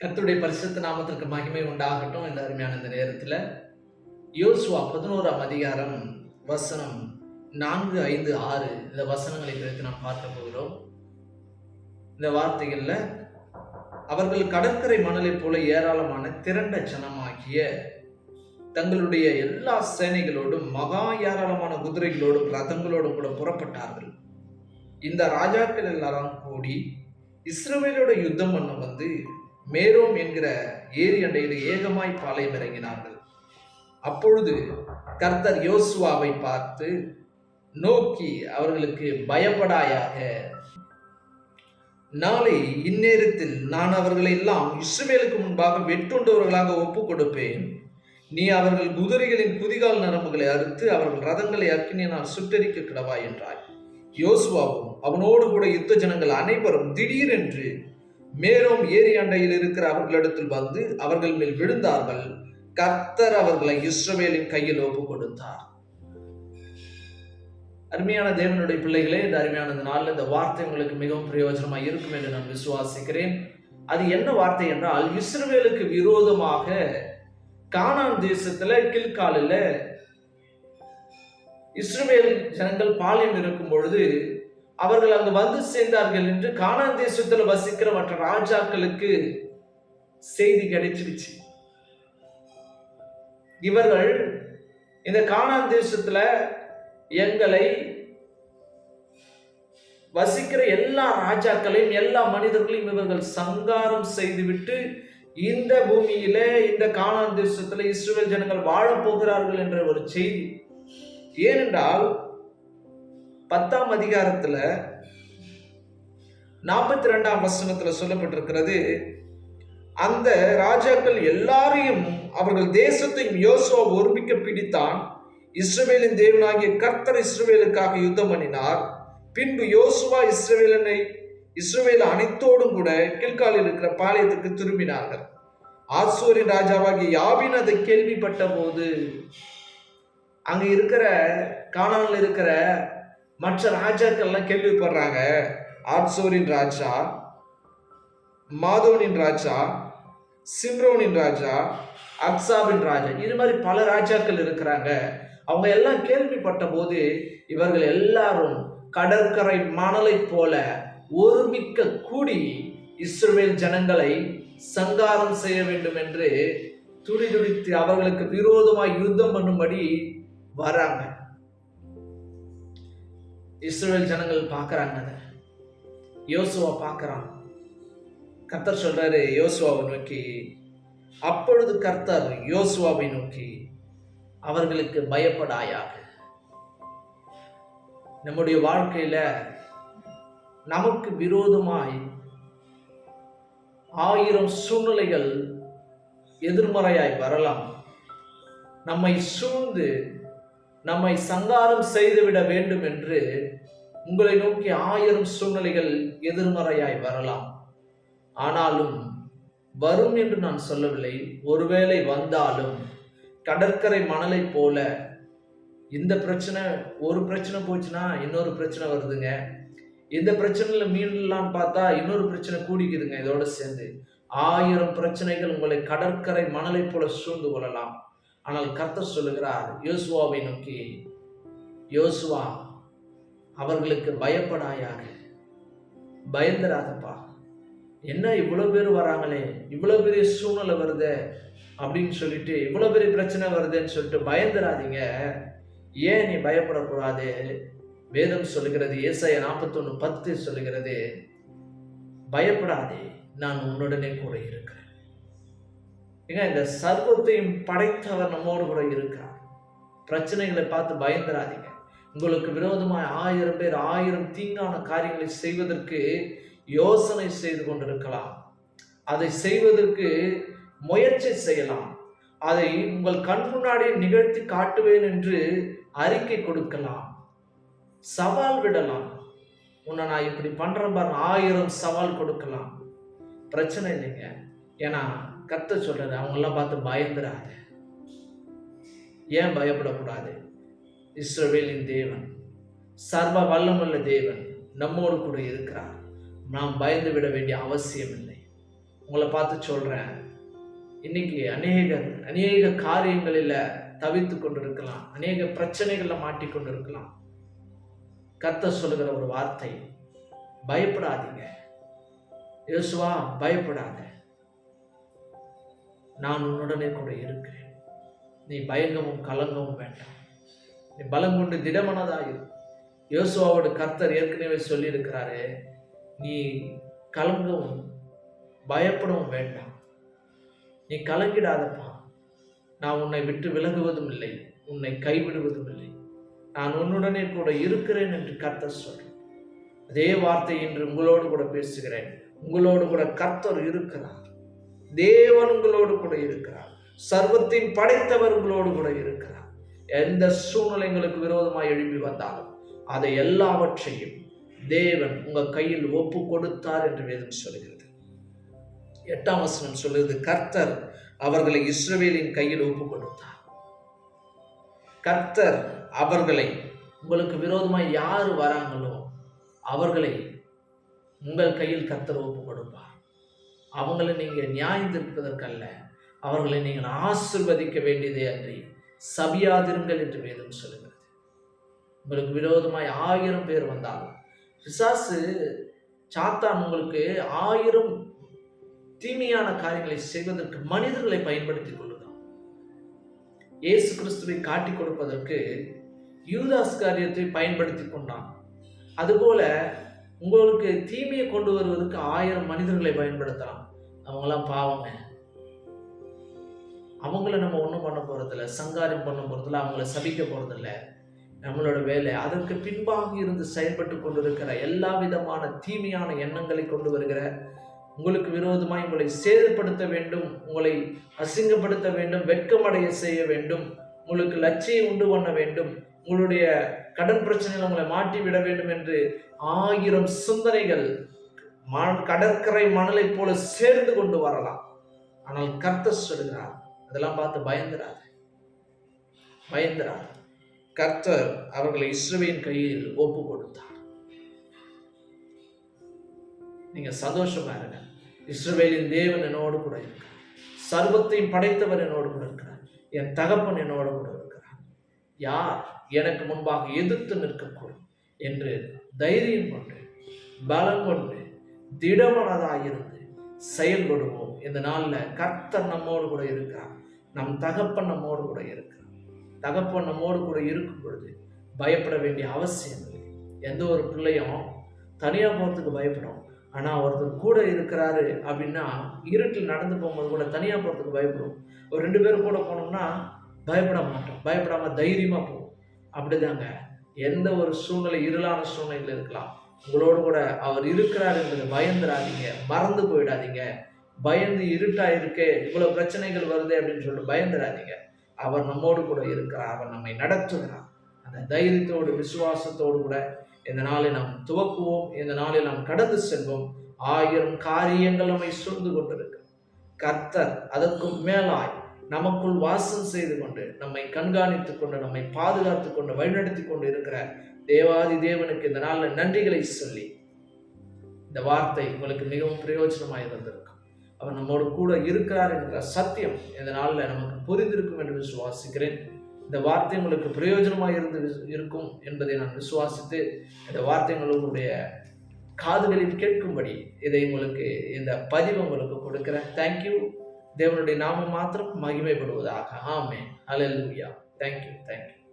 கத்துடைய பரிசுத்த நாமத்திற்கு மகிமை உண்டாகட்டும். இந்த அருமையான இந்த நேரத்தில் யோசுவா பதினோராம் அதிகாரம் வசனம் நான்கு ஐந்து ஆறு இந்த வசனங்களை குறித்து நாம் பார்க்க போகிறோம். இந்த வார்த்தைகளில் அவர்கள் கடற்கரை மணலைப் போல ஏராளமான திரண்ட ஜனமாகிய தங்களுடைய எல்லா சேனைகளோடும் மகா ஏராளமான குதிரைகளோடும் ரதங்களோடும் கூட புறப்பட்டார்கள். இந்த ராஜாக்கள் எல்லாரும் கூடி இஸ்ரவேலோட யுத்தம் பண்ண வந்து மேரோம் என்கிற ஏரி அண்டையில் ஏகமாய் பாளையம் இறங்கினார்கள். அப்பொழுது கர்த்தர் யோசுவாவை பார்த்து நோக்கி அவர்களுக்கு பயப்படாயாக. நாளை இந்நேரத்தில் நான் அவர்களை எல்லாம் இஸ்ரேலுக்கு முன்பாக வெட்டுண்டவர்களாக ஒப்பு கொடுப்பேன் நீ அவர்கள் குதிரைகளின் குதிகால் நரம்புகளை அறுத்து அவர்கள் ரதங்களை அக்கினியினால் சுட்டரிக்க கிடவா என்றாய் யோசுவாவும் அவனோடு கூட யுத்த ஜனங்கள் அனைவரும் திடீரென்று மேலும் ஏரி அண்டையில் இருக்கிற அவர்களிடத்தில் வந்து அவர்கள் மேல் விழுந்தார்கள். கர்த்தர் அவர்களை இஸ்ரவேலின் கையில் ஒப்பு கொடுத்தார். அருமையான தேவனுடைய பிள்ளைகளே இந்த அருமையான இந்த நாளில் இந்த வார்த்தை உங்களுக்கு மிகவும் பிரயோஜனமா இருக்கும் என்று நான் விசுவாசிக்கிறேன். அது என்ன வார்த்தை என்றால் இஸ்ரவேலுக்கு விரோதமாக கானான் தேசத்துல கில்காலில் இஸ்ரவேல் ஜனங்கள் பாளையம் இருக்கும் பொழுது அவர்கள் அங்கு வந்து சேர்ந்தார்கள் என்று கானான் தேசத்துல வசிக்கிற மற்ற ராஜாக்களுக்கு செய்தி கிடைச்சிருச்சு. இவர்கள் இந்த கானான் தேசத்துல எங்களை வசிக்கிற எல்லா ராஜாக்களையும் எல்லா மனிதர்களையும் இவர்கள் சங்காரம் செய்துவிட்டு இந்த பூமியில இந்த கானான் தேசத்துல இஸ்ரேல் ஜனங்கள் வாழப் போகிறார்கள் என்ற ஒரு செய்தி. ஏனென்றால் பத்தாம் அதிகாரத்தில் நாற்பத்தி ரெண்டாம் வசனத்தில் சொல்லப்பட்டிருக்கிறது அந்த ராஜாக்கள் எல்லாரையும் அவர்கள் தேசத்தையும் யோசுவா ஒருமிக்க பிடித்தான். இஸ்ரவேலின் தேவனாகிய கர்த்தர் இஸ்ரவேலுக்காக யுத்தம் பண்ணினார். பின்பு யோசுவா இஸ்ரவேலனை இஸ்ரவேல் அனைத்தோடும் கூட கில்காலில் இருக்கிற பாளையத்துக்கு திரும்பினார்கள். ஆசூரின் ராஜாவாகிய யாபின் அதை கேள்விப்பட்ட போது அங்க இருக்கிற காணாமல் இருக்கிற மற்ற ராஜாக்கள்லாம் கேள்விப்படுறாங்க. ஆட்சோரின் ராஜா மாதோனின் ராஜா சிம்ரோனின் ராஜா அக்சாபின் ராஜா இது மாதிரி பல ராஜாக்கள் இருக்கிறாங்க. அவங்க எல்லாம் கேள்விப்பட்ட போது இவர்கள் எல்லாரும் கடற்கரை மணலை போல ஒருமிக்க கூடி இஸ்ரேல் ஜனங்களை சங்காரம் செய்ய வேண்டும் என்று துடிதுடித்து அவர்களுக்கு விரோதமாய் யுத்தம் பண்ணும்படி வராங்க. இஸ்ரேல் ஜனங்கள் பார்க்கறாங்க அதை. யோசுவா பார்க்கறான். கர்த்தர் சொல்றாரு யோசுவாவை நோக்கி அப்பொழுது கர்த்தர் யோசுவாவை நோக்கி அவர்களுக்கு பயப்படாயாக. நம்முடைய வாழ்க்கையில நமக்கு விரோதமாய் ஆயிரம் சூழ்நிலைகள் எதிர்மறையாய் வரலாம். நம்மை சூழ்ந்து நம்மை சங்காரம் செய்துவிட வேண்டும் என்று உங்களை நோக்கி ஆயிரம் சூழ்நிலைகள் எதிர்மறையாய் வரலாம். ஆனாலும் வரும் என்று நான் சொல்லவில்லை. ஒருவேளை வந்தாலும் கடற்கரை மணலை போல இந்த பிரச்சனை ஒரு பிரச்சனை போச்சுன்னா இன்னொரு பிரச்சனை வருதுங்க. இந்த பிரச்சனையில மீன்லாம் பார்த்தா இன்னொரு பிரச்சனை கூடிக்குதுங்க இதோட சேர்ந்து. ஆயிரம் பிரச்சனைகள் உங்களை கடற்கரை மணலை போல சூழ்ந்து கொள்ளலாம். ஆனால் கர்த்தர் சொல்லுகிறார் யோசுவாவை நோக்கி யோசுவா அவர்களுக்கு பயப்படாயாக. பயந்துராதப்பா. என்ன இவ்வளோ பேர் வராங்களே? இவ்வளோ பெரிய சூழ்நிலை வருதே? அப்படின்னு சொல்லிட்டு இவ்வளோ பெரிய பிரச்சனை வருதுன்னு சொல்லிட்டு பயந்துராதீங்க. ஏன் நீ பயப்படக்கூடாது? வேதம் சொல்லுகிறது ஏசாய நாற்பத்தொன்று பத்து சொல்லுகிறது பயப்படாதே நான் உன்னுடனே கூட இருக்கிறேன். ஏங்க இந்த சர்வத்தையும் படைத்தவர் நம்மோடு கூட இருக்கிறார். பிரச்சனைகளை பார்த்து பயந்துராதீங்க. உங்களுக்கு விரோதமாய் ஆயிரம் பேர் ஆயிரம் தீங்கான காரியங்களை செய்வதற்கு யோசனை செய்து கொண்டிருக்கலாம். அதை செய்வதற்கு முயற்சி செய்யலாம். அதை உங்கள் கண் முன்னாடி நிகழ்த்தி காட்டுவேன் என்று அறிக்கை கொடுக்கலாம். சவால் விடலாம். உன்னை நான் இப்படி பண்றேன் பாருங்க ஆயிரம் சவால் கொடுக்கலாம். பிரச்சனை இல்லைங்க. ஏன்னா கத்த சொல்றது அவங்கெல்லாம் பார்த்து பயந்துடாது ஏன் பயப்படக்கூடாது? இஸ்ரவேலின் தேவன் சர்வ வல்லமுள்ள தேவன் நம்மோடு கூட இருக்கிறார். நாம் பயந்து விட வேண்டிய அவசியம் இல்லை உங்களை பார்த்து சொல்கிறேன் இன்னைக்கு அநேக அநேக காரியங்களில் தவித்து கொண்டிருக்கலாம் அநேக பிரச்சனைகளில் மாட்டிக்கொண்டு இருக்கலாம் கத்த சொல்லுகிற ஒரு வார்த்தை பயப்படாதீங்க. யோசுவா பயப்படாத. நான் உன்னுடனே கூட இருக்கிறேன். நீ பயங்கவும் கலங்கவும் வேண்டாம். நீ பலம் கொண்டு திடமனதாயிரு. யோசுவாவோட கர்த்தர் ஏற்கனவே சொல்லியிருக்கிறாரு நீ கலங்கவும் பயப்படவும் வேண்டாம். நீ கலங்கிடாதப்பா. நான் உன்னை விட்டு விலகுவதும் இல்லை உன்னை கைவிடுவதும் இல்லை. நான் உன்னுடனே கூட இருக்கிறேன் என்று கர்த்தர் சொல்றேன் அதே வார்த்தை இன்று உங்களோடு கூட பேசுகிறேன். உங்களோடு கூட கர்த்தர் இருக்கிறார். தேவன் உங்களோடு கூட இருக்கிறார். சர்வத்தின் படைத்தவர் உங்களோடு கூட இருக்கிறார். எந்த சூழ்நிலைங்களுக்கு விரோதமாக எழுப்பி வந்தாலும் அதை எல்லாவற்றையும் தேவன் உங்கள் கையில் ஒப்பு கொடுத்தார் என்று வேதம் சொல்கிறது எட்டாம் வசனம் சொல்லுது கர்த்தர் அவர்களை இஸ்ரவேலின் கையில் ஒப்பு கொடுத்தார் கர்த்தர் அவர்களை உங்களுக்கு விரோதமாக யார் வராங்களோ அவர்களை உங்கள் கையில் கர்த்தர் ஒப்பு கொடுப்பார் அவங்களை நீங்கள் நியாயம் திருப்பதற்கல்ல அவர்களை நீங்கள் ஆசிர்வதிக்க வேண்டியதே அன்றி சபியாதிருங்கள் என்று வேதம் சொல்லுகிறது. உங்களுக்கு விரோதமாய் ஆயிரம் பேர் வந்தால் பிசாசு சாத்தான் உங்களுக்கு ஆயிரம் தீமையான காரியங்களை செய்வதற்கு மனிதர்களை பயன்படுத்திக் கொள்ளுதான் இயேசு கிறிஸ்துவை காட்டிக் கொடுப்பதற்கு யூதாஸ் காரியத்தை பயன்படுத்தி கொண்டான். அதுபோல உங்களுக்கு தீமையை கொண்டு வருவதற்கு ஆயிரம் மனிதர்களை பயன்படுத்தலாம். அவங்களாம் பாவங்க அவங்கள நம்ம ஒன்றும் பண்ண போகிறதில்ல சங்காரம் பண்ண போகிறதில்ல அவங்கள சபிக்க போகிறதில்ல நம்மளோட வேலை அதற்கு பின்பாக இருந்து செயல்பட்டு கொண்டிருக்கிற எல்லா விதமான தீமையான எண்ணங்களை கொண்டு வருகிற உங்களுக்கு விரோதமாய் உங்களை சேதப்படுத்த வேண்டும் உங்களை அசிங்கப்படுத்த வேண்டும் வெட்கமடைய செய்ய வேண்டும் உங்களுக்கு லட்சியம் உண்டு பண்ண வேண்டும் உங்களுடைய கடன் பிரச்சனையில் உங்களை மாட்டி விட வேண்டும் என்று ஆயிரம் சிந்தனைகள் கடற்கரை மணலை போல சேர்ந்து கொண்டு வரலாம். ஆனால் கர்த்தர் சொல்கிறார் அதெல்லாம் பார்த்து பயந்துராது பயந்துராது கர்த்தர் அவர்களை இஸ்ரவேலின் கையில் ஒப்பு கொடுத்தார் நீங்க சந்தோஷமா இருங்க. இஸ்ரவேலின் தேவன் என்னோடு கூட இருக்கிறார். சர்வத்தையும் படைத்தவர் என்னோடு கூட இருக்கிறார். என் தகப்பன் என்னோடு கூட இருக்கிறார். யார் எனக்கு முன்பாக எதிர்த்து நிற்கக்கூடும் என்று தைரியம் கொண்டு பலம் கொண்டு திடமனதாயிருந்து செயல்படுவோம். இந்த நாளில் கர்த்தர் நம்மோடு கூட இருக்கிறார். நம் தகப்பன் நம்மோடு கூட இருக்கிறார். தகப்பன் நம்மோடு கூட இருக்கும் பொழுது பயப்பட வேண்டிய அவசியம் இல்லை. எந்த ஒரு பிள்ளையும் தனியாக போகிறதுக்கு பயப்படும். ஆனால் ஒருத்தர் கூட இருக்கிறாரு அப்படின்னா இருட்டில் நடந்து போகும்போது கூட தனியாக போகிறதுக்கு பயப்படும். ஒரு ரெண்டு பேரும் கூட போனோம்னா பயப்பட மாட்டோம். பயப்படாமல் தைரியமாக போகும் அப்படிதாங்க. எந்த ஒரு சூழ்நிலை இருளான சூழ்நிலையில் இருக்கலாம். உங்களோடு கூட அவர் இருக்கிறார் என்பதை பயந்துடாதீங்க மறந்து போயிடாதீங்க. பயந்து இருட்டா இருக்கே இவ்வளவு பிரச்சனைகள் வருது அப்படின்னு சொல்லிட்டு பயந்துடாதீங்க அவர் நம்மோடு கூட இருக்கிறார் அவர் நம்மை நடத்துகிறார். அந்த தைரியத்தோடு விசுவாசத்தோடு கூட இந்த நாளை நாம் துவக்குவோம் இந்த நாளை நாம் கடந்து செல்வோம். ஆயிரம் காரியங்கள் நம்மை சூழ்ந்து கொண்டிருக்கு. கர்த்தர் அதற்கும் மேலாய் நமக்குள் வாசம் செய்து கொண்டு நம்மை கண்காணித்துக் கொண்டு நம்மை பாதுகாத்து கொண்டு வழிநடத்தி கொண்டு இருக்கிற தேவாதி தேவனுக்கு இந்த நாளில் நன்றிகளை சொல்லி இந்த வார்த்தை உங்களுக்கு மிகவும் பிரயோஜனமாக இருந்திருக்கும் அவர் நம்மோடு கூட இருக்கிறார் என்கிற சத்தியம் இந்த நாளில் நமக்கு புரிந்திருக்கும் என்று விசுவாசிக்கிறேன். இந்த வார்த்தை உங்களுக்கு பிரயோஜனமாக இருந்து இருக்கும் என்பதை நான் விசுவாசித்து இந்த வார்த்தை உங்களுடைய காதுகளில் கேட்கும்படி இதை உங்களுக்கு இந்த பதிவு உங்களுக்கு கொடுக்குறேன். தேங்க்யூ தேவனுடைய நாமம் மாத்திரம் மகிமைப்படுவதாக. ஆமே அலல்லூயா தேங்க்யூ தேங்க்யூ